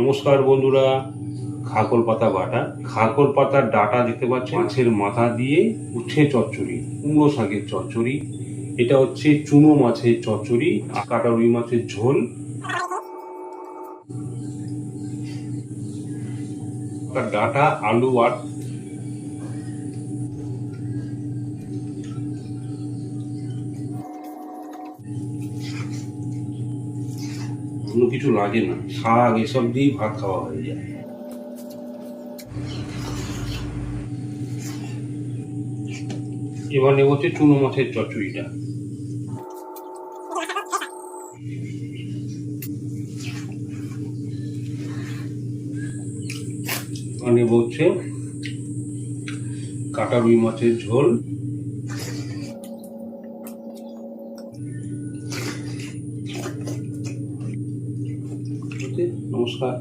নমস্কার বন্ধুরা, খাকল পাতা বাটা। খাকল পাতার ডাটা দেখতে পাচ্ছি মাছের মাথা দিয়ে উচ্ছে চচ্চড়ি, কুমড়ো শাকের চচ্চড়ি। এটা হচ্ছে চুনো মাছের চচ্চড়ি কাটা রুই মাছের ঝোল। ডাটা, আলু, আর কোনো কিছু লাগে না। শাক এসব দিয়েই ভাত খাওয়া হয়ে যায়। এবার নেব হচ্ছে চুনো মাছের চচ্চড়িটা। এবার নেব হচ্ছে কাটা রুই মাছের ঝোল। ভিডিওতে নমস্কার।